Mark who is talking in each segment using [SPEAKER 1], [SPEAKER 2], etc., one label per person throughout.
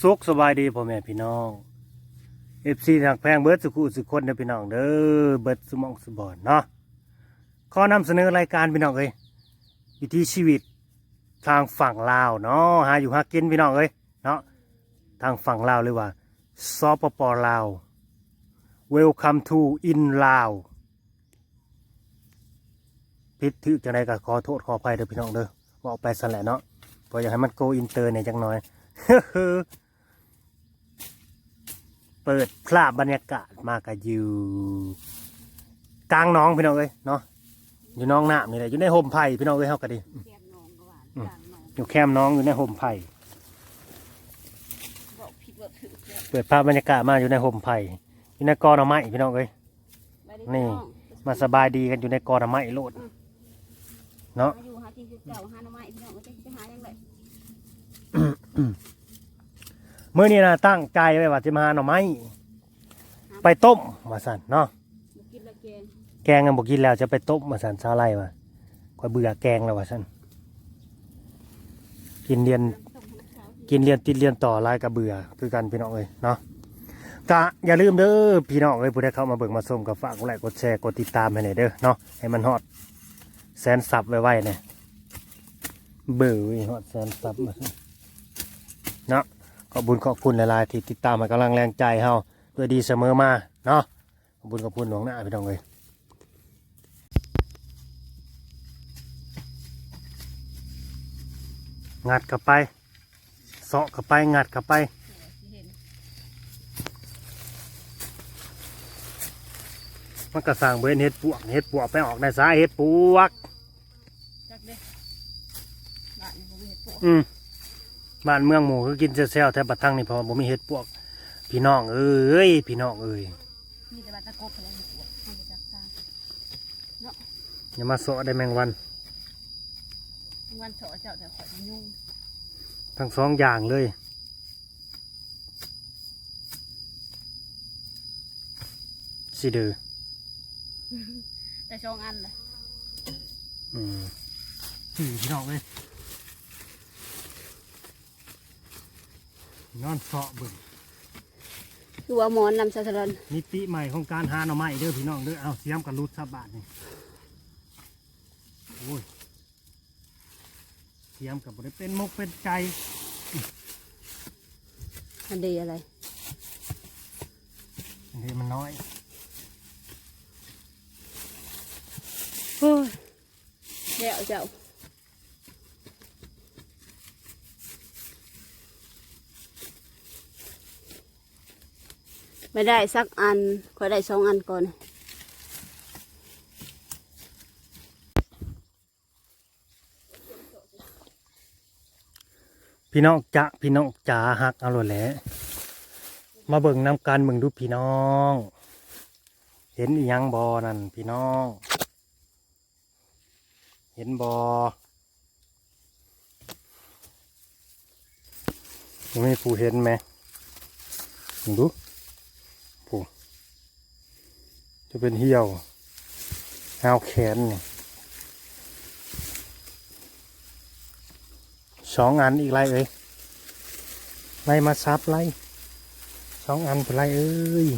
[SPEAKER 1] สุขสบายดีพ่อแม่พี่น้องเอฟซีทางแพงเบิร์ดสุขุสุขคนเด้อพี่น้องเด้อเบิร์ดสมองสบอนเนาะข้อนำเสนอรายการพี่น้องเอ้ยวิถีชีวิตทางฝั่งลาวเนาะหาอยู่หากินพี่น้องเอ้ยเนาะทางฝั่งลาวเลยว่าซอปปลาว Welcome to in ลาวพิดถือจังไดก็ขอโทษขออภัยเด้อพี่น้องเด้อบอกไปสั่นแหละเนาะพราะอยากให้มันโกอินเตอร์เนี่ยจังหน่อยเปิดภาพบรรยากาศมากะอยู่กลางหน้องพี่น้องเอ้ยเนาะอยู่น้องน้ำนี่แหละอยู่ในห่มไผ่พี่น้องเอ้ยเฮาก็ดี
[SPEAKER 2] แก้มน้องก็ว่า
[SPEAKER 1] อืม
[SPEAKER 2] ต่างน้อง
[SPEAKER 1] อยู่แคมป์น้องอยู่ในห่มไผ่
[SPEAKER 2] บอกผิดว่าถือแล้ว
[SPEAKER 1] เปิดภาพบรรยากาศมาอยู่ในห่มไผ่อยู่ในกอหน่อไม้พี่น้องเอ้ย
[SPEAKER 2] ไม่ได้
[SPEAKER 1] นี่
[SPEAKER 2] น้อง
[SPEAKER 1] มาสบายดีกันอยู่ในกอหน่อไม้โลดเนาะ
[SPEAKER 2] มาอยู่หาที่คือเก่าหาหน่อไม้พี่น้องก็จะไปหายังไง
[SPEAKER 1] เมื่อนี้นะตั้งใจไว้ว่าจะมาหาหน่อไม้ไปต้มมาสั่นเนาะ
[SPEAKER 2] มากินละเกง
[SPEAKER 1] แกงกันบอกกินแล้วจะไปต้มมาสั่นซาไล่มาคอยเบื่อแกงแล้วว่าสั่นกินเรียน
[SPEAKER 2] ต้มให้เช้า
[SPEAKER 1] กินเรียนติดเรียนต่อลายกับเบื่อคือกันพี่น้องเลยเนาะกะอย่าลืมเด้อพี่น้องเลยผู้ใดเข้ามาเบิ่งมาชมกับฝากกดไลค์กดแชร์กดติดตามให้หน่อยเด้อเนาะให้มันฮอดแสนซับไว้ๆเนี่ยเบื่อเว้ยฮอดแสนซับมาเนาะ ขอบคุญขอบคุณหลายๆที่ติดตามมากำลังแรงใจเฮาด้วยดีเสมอมาเนาะขอบคุญขอบคุณหลวงหน้าพี่น้องเลยงัดเข้าไปเสาะเข้าไปงัดเข้าไป
[SPEAKER 2] สิเห็น
[SPEAKER 1] มันก็สร้างเบนเฮ็ดปวกเฮ็ดปวกไปออกในสายเฮ็ดปวก
[SPEAKER 2] จักเด้บ้านนี่บ่มีเห็ดปวก
[SPEAKER 1] อืม บ้านเมืองหมูคือกินเซลล์แทบบัดทั้งนี่เพอบ่มีเฮ็ดปวก พี่น้องเอ้ยพี่น้องเอ้ย
[SPEAKER 2] มีแต่บ้านตะกบอะไรเห็ดปวกให้ไปจักทาง
[SPEAKER 1] อย่ามาเสาะได้แมงวัน
[SPEAKER 2] วันเสาร์เจ้าแต่ข่อยมันยุ่ง
[SPEAKER 1] ทั้งสองอย่างเลยสิเดือ
[SPEAKER 2] แต่สองอันเลย
[SPEAKER 1] อืมสี่พี่น้องเลย นอนเสาะเบิ่ง
[SPEAKER 2] คือว่าหมอนนำสะสลัน
[SPEAKER 1] มิติใหม่ของการหาหน่อไม้เด้อพี่น้องเด้อเอาเสียมกับรูดซับบาทนี่โอ้ยเสียมกับบริเป็นมุกเป็นใจ
[SPEAKER 2] อันดีอะไร
[SPEAKER 1] อันนี้มันน้อย
[SPEAKER 2] โอ้ยแล้วเจ้า ไม่ได้สักอันข่อยได้สองอันก่อน
[SPEAKER 1] พี่น้องจะพี่น้องจ๋าหักเอาโลดแหล้มาเบิ่งน้ำกันเบิ่งดูพี่น้อง เห็นอียังบอนั่นพี่น้อง เห็นบอไม่ผู้เห็นไหมดูผู้ จะเป็นเหี่ยวหาวแขนสองอันอีกไรเอ้ยไล่มาซับไล่สองอันเป็นไรเอ้ย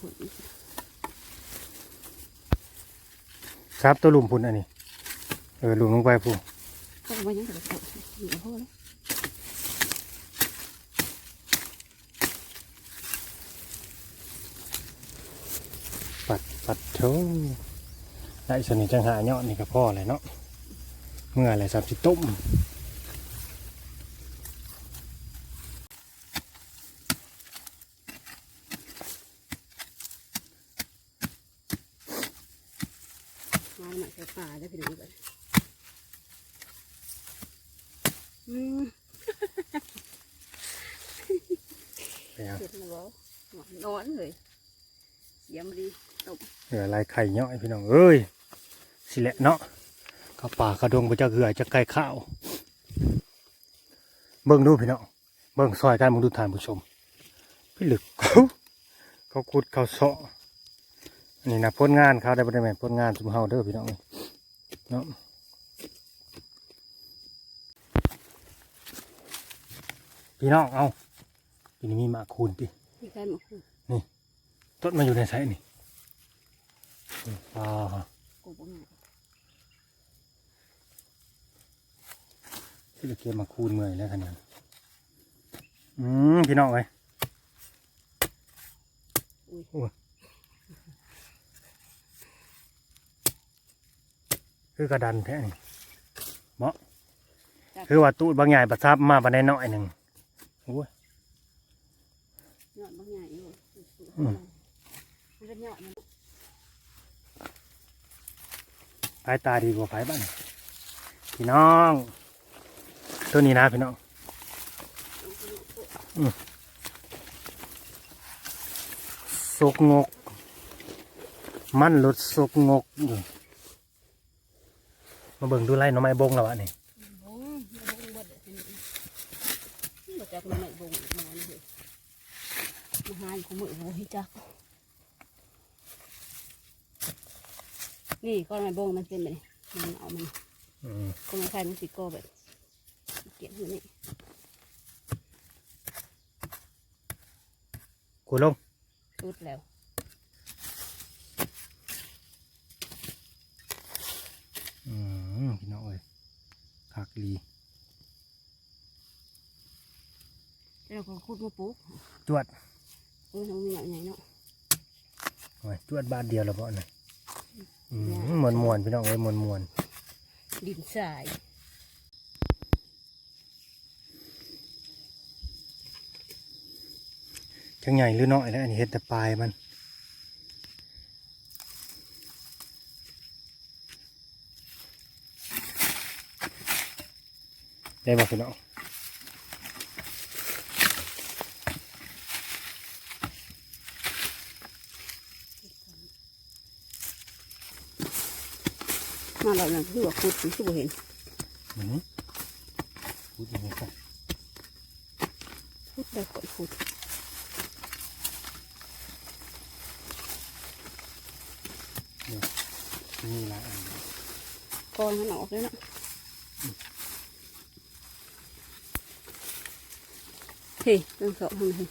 [SPEAKER 1] ค รับตัวหลุมพุ่นอันนี้ เออหลุมลงไปพุ่
[SPEAKER 2] งก็ยังอยู่กับพ่อเลย
[SPEAKER 1] ปัดปัดโถได้สนิทจังหาเนาะนี่ก็พ่อเลยเนาะเมื่อไรสามสิบต้ม
[SPEAKER 2] มาหนักใส่ป่าได้พี่น้องเลยอืม
[SPEAKER 1] ไปเอา
[SPEAKER 2] เจ็บนะบอหนอนเลยเสียมดีตบ
[SPEAKER 1] เหลือลายไข่เนาะไอ้พี่น้องเอ้ยสิแหละเนาะข้าป่าข้าดงไปจะเหือจะไก่ข้าวเบิ่งดูพี่น้องเบิ่งซอยกันเบิ่งดูทานผู้ชม พี่พี่ลึกเขาเขาขุดเขาเสาะอันนี้นะผลงานเขาได้บ่ได้แม่นผลงานสุมเฮาเด้อพี่น้องเนาะพี่น้องเอา ปีนี้มีหมากคูนติ
[SPEAKER 2] ที่ใครมาคุย
[SPEAKER 1] ต้นมันอยู่ในไสนี่นี่อ่า
[SPEAKER 2] กูบ่ง่าย
[SPEAKER 1] ที่จะเก็บหมากคูนเมื่อยแล้วขนาดอืมพี่น้องเอ้ย
[SPEAKER 2] อุ้ย
[SPEAKER 1] คือกระดันแท้นี่เหมาะ
[SPEAKER 2] จับ
[SPEAKER 1] คือว่าตู้บางใหญ่ประทับมาบันไดน้อยหนึ่งโอ้ย
[SPEAKER 2] ยอดบ่ง่ายอยู่
[SPEAKER 1] อืม
[SPEAKER 2] มันเป็นยอดมัน
[SPEAKER 1] ภายตาดีกว่าภายบ้านพี่น้อง ตัวนี้นะพี่น้องอืมสกงก มันหลุดสกงกมาเบิ่งดูไล่น่องไม้บงแล้ววะนี่
[SPEAKER 2] บงบงบด้เป็นบ่จักมันไม่บง มาหาอยู่กูมือบ่ให้จักนี่ก้อนไม้บงมันเป็นแบบนี้มันเอามัน
[SPEAKER 1] อืม
[SPEAKER 2] ก้อนไม้ไผ่มันสิก่อแบบเก็บอยู่นี่
[SPEAKER 1] กูลง
[SPEAKER 2] สุดแล้ว
[SPEAKER 1] อืมพี่น้องเอ้ยคักลี
[SPEAKER 2] แล้วเราก็ขุดมาปลูก
[SPEAKER 1] จวด
[SPEAKER 2] เออทำมีอย่างไหนเนาะ
[SPEAKER 1] โอ้ยจวดบาทเดียวแล้วบ่เนี่ยอืมมวนมวนๆพี่น้องเอ้ยมวนมวนๆ
[SPEAKER 2] ดินทราย
[SPEAKER 1] จังใหญ่หรือน้อยแล้วอันนี้เห็ดแต่ปลายมัน ได้บอกพี่น้อง
[SPEAKER 2] มาเราเนี่ยคือว่าขุดมันคือบ่เห็น
[SPEAKER 1] อืมพูดยังไงกัน
[SPEAKER 2] ขุดได้ก่อนขุด
[SPEAKER 1] มีหลายอัน
[SPEAKER 2] ก้อนมันออกเลยเนาะเฮ้ยเรื่องสองทำไม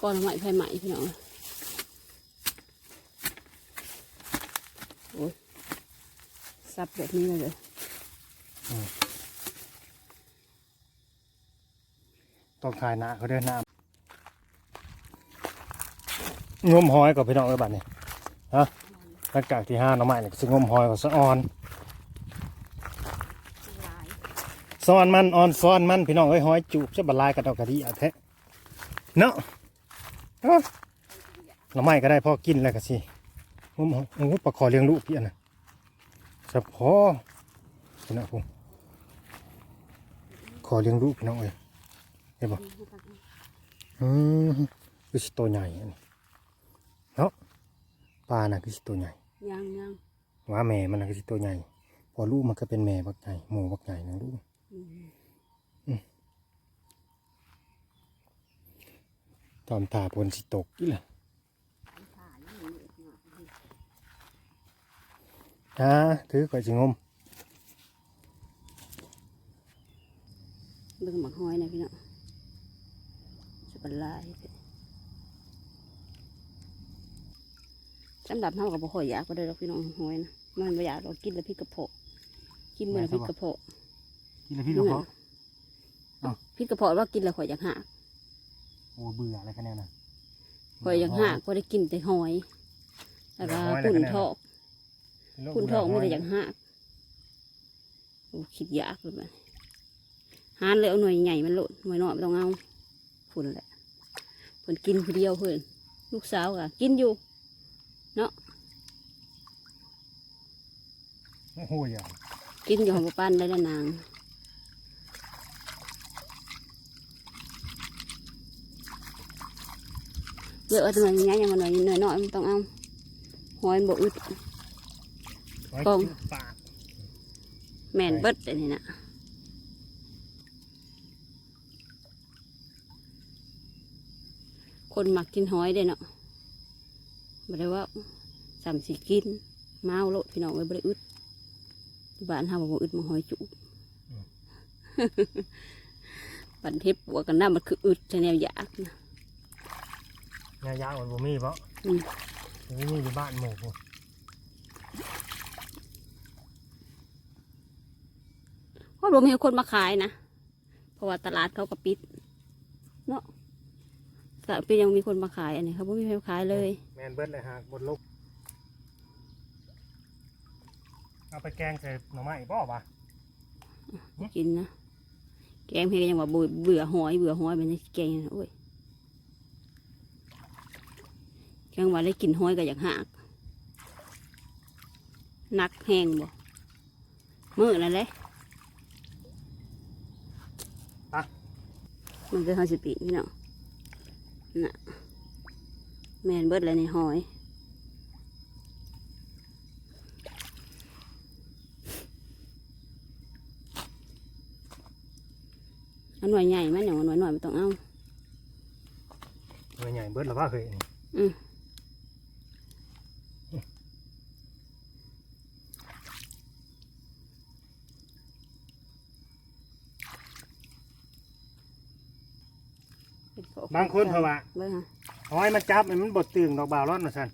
[SPEAKER 2] ก้อนใหม่ไฟใหม่พี่น้องโอ้ย ซับแบบนี้เลย
[SPEAKER 1] ต้องคายหนาเขาเดินน้ำงมหอยกับพี่น้องเอ้ยบัดนี้ฮะหลังจากที่ห้าน้องไม้เนี่ยก็จะงมหอยกับสะออนซ้อนมันออนซ้อนมันพี่น้องเอ้ยหอยจูบจะบลายกระดอกกระดีอะแท้เนาะเอ้าหน้องไม้ก็ได้พอกินแล้วก็สิงมหอยโอ้ปลาคอเลี้ยงลูกพี่อันนะ เฉพาะพี่น้องผมขอเลี้ยงลูกพี่น้องเอ้ยเห็นบ่อืมคือสิตัวใหญ่อันนี้เนาะปลาน่ะคือสิตัวใหญ่
[SPEAKER 2] ยังยัง
[SPEAKER 1] ว่าแม่มันน่ะคือสิตัวใหญ่ พอลูกมันก็เป็นแม่บักใหญ่หมูบักใหญ่นะลูก
[SPEAKER 2] อืม
[SPEAKER 1] ตอนตาพนสิตกอีแหละ อ่าถือก่อยสิงม
[SPEAKER 2] เบิ่งหมักหอยนะพี่น้องจะเป็นลายสำหรับเฮากับบ่ค่อยอยากก็ได้ดอกพี่น้องหอยนะมันบ่อยากเรากินแล้วพี่กระเพาะกินเหมือนพี่กระเพาะ
[SPEAKER 1] กินแล้วพี่ก็พออ้าว
[SPEAKER 2] พี่กระเพาะว่ากินแล้วข่อยอยากหัก
[SPEAKER 1] โอ้เบื่ออะไรกันแน่น่ะ
[SPEAKER 2] ข่อยอยากหักก็ได้กินแต่หอยแล้วก็
[SPEAKER 1] หอยอะไร
[SPEAKER 2] ปุ่น
[SPEAKER 1] กันแน่
[SPEAKER 2] ทอก ปุ่นทอกไม่ได้อยากหักโอ้คิดยากเลยมันหานเลยเอาหน่วยใหญ่มันโหลดหน่วยน้อยไม่ต้องเอาพุ่นแหละเพิ่นกินผู้เดียวเพิ่นลูกสาวก็กินอยู่
[SPEAKER 1] โอ้โหอย่าง
[SPEAKER 2] กินอยู่ของปั้นได้แล้วนางเลือกเอาตัวนี้ยังมันหน่อยหน่อยหน่อยมันต้องเอาหอยมันบอึด
[SPEAKER 1] หอย
[SPEAKER 2] กอง
[SPEAKER 1] จุ๊บปาก
[SPEAKER 2] แมนเบิดอันนี้นะคนมักกินหอยเด้เนาะบ่ได้ว่าสามสิกิน เมาโลดพี่น้องเอ้ยบ่ได้อึดบ้านเฮาบ่อึดมาหอยจุปันเทปปัวกันน้ามันคืออึดแต่แนวอยากนะ
[SPEAKER 1] ยายาอ่อนบ่มีเพราะ
[SPEAKER 2] อืม
[SPEAKER 1] บ่มีอยู่บ้านหมู่พุ่น
[SPEAKER 2] เพราะ บ่มีคนมาขายนะ เพราะว่าตลาดเขาก็ปิด เนาะตลาดปิดยังมีคนมาขายอันนี้เขาบ่มีใครมาขายเลย
[SPEAKER 1] แม่นเบิดเลยหากบนลุกเอาไปแกงใส่หน่อไม้บ่ปะ
[SPEAKER 2] กินนะ แกงเพียงยังว่าเบื่อเบื่อหอยเบื่อหอยมันจะแกงนะโอ้ยแกงว่าได้กินหอยก็อยากหักนักแห้งบ่มือนั่นแหละ มันจะทำสิปีนี่เนาะน่ะแมนเบิดเลยในหอยอันหน่วยใหญ่มันอย่างหน่วยหน่อยไม่ต้องเอา
[SPEAKER 1] หน่วยใหญ่เบิดแล้วว่าเคย นี่
[SPEAKER 2] อืม
[SPEAKER 1] บางคนเพราะว่า
[SPEAKER 2] เบิ่งฮะ
[SPEAKER 1] หอยมันจับมันบดตึงดอกบ่าวร้อนมาสั่น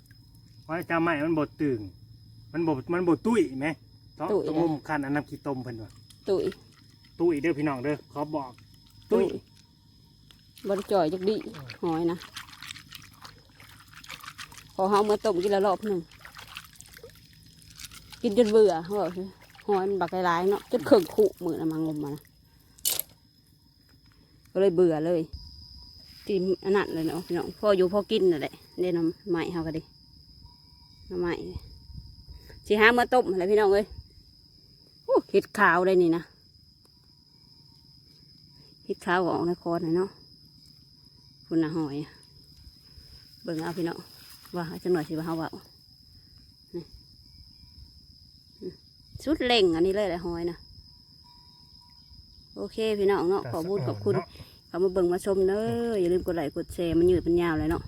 [SPEAKER 1] หอยจับไม้มันบดตึงมันบดมันบดตุ้ยไหมต้องต้องมุมคันอันน้ำขี้ต้มเพิ่นว่า
[SPEAKER 2] ตุ๋ย
[SPEAKER 1] ตุ้ยเด้อพี่น้องเด้อขอบอก ตุ้ย
[SPEAKER 2] บริจ่อยจักดิหอยนะพอเฮาเมื่อต้มกินละรอบหนึ่งกินจนเบื่อเขาบอกสิหอยมันบักหลายๆเนาะจนเข่งขู่มือนะมังลมมานะก็เลยเบื่อเลย กินอันนั้นเลยเนาะพี่น้องพออยู่พอกินนั่นแหละเด่นน้ำใหม่เฮาก็ดีน้ำใหม่สิหาเมื่อต้มอะไรพี่น้องเอ้ยโอ้เห็ดขาวเลยนี่นะเห็ดขาวก็ออกในคอหน่อยเนาะคุณน่ะหอยเบิ่งเอาพี่น้องว่าจังหน่อยสิว่าเฮาเว่านี่อืมสุดเล่งอันนี้เลยแหละหอยนะโอเคพี่น้องเนาะขอบุญขอบคุณ
[SPEAKER 1] เนาะ
[SPEAKER 2] ขอมาเบิ่งมาชมเด้ออย่าลืมกดไลค์กดแชร์มันยืดเป็นยาวเลยเนาะ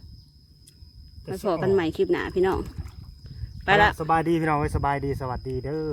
[SPEAKER 2] มาพอกันใหม่คลิปหน้าพี่น้องไปละ
[SPEAKER 1] สบายดีพี่น้องเอ้ยสบายดีสวัสดีเด้อ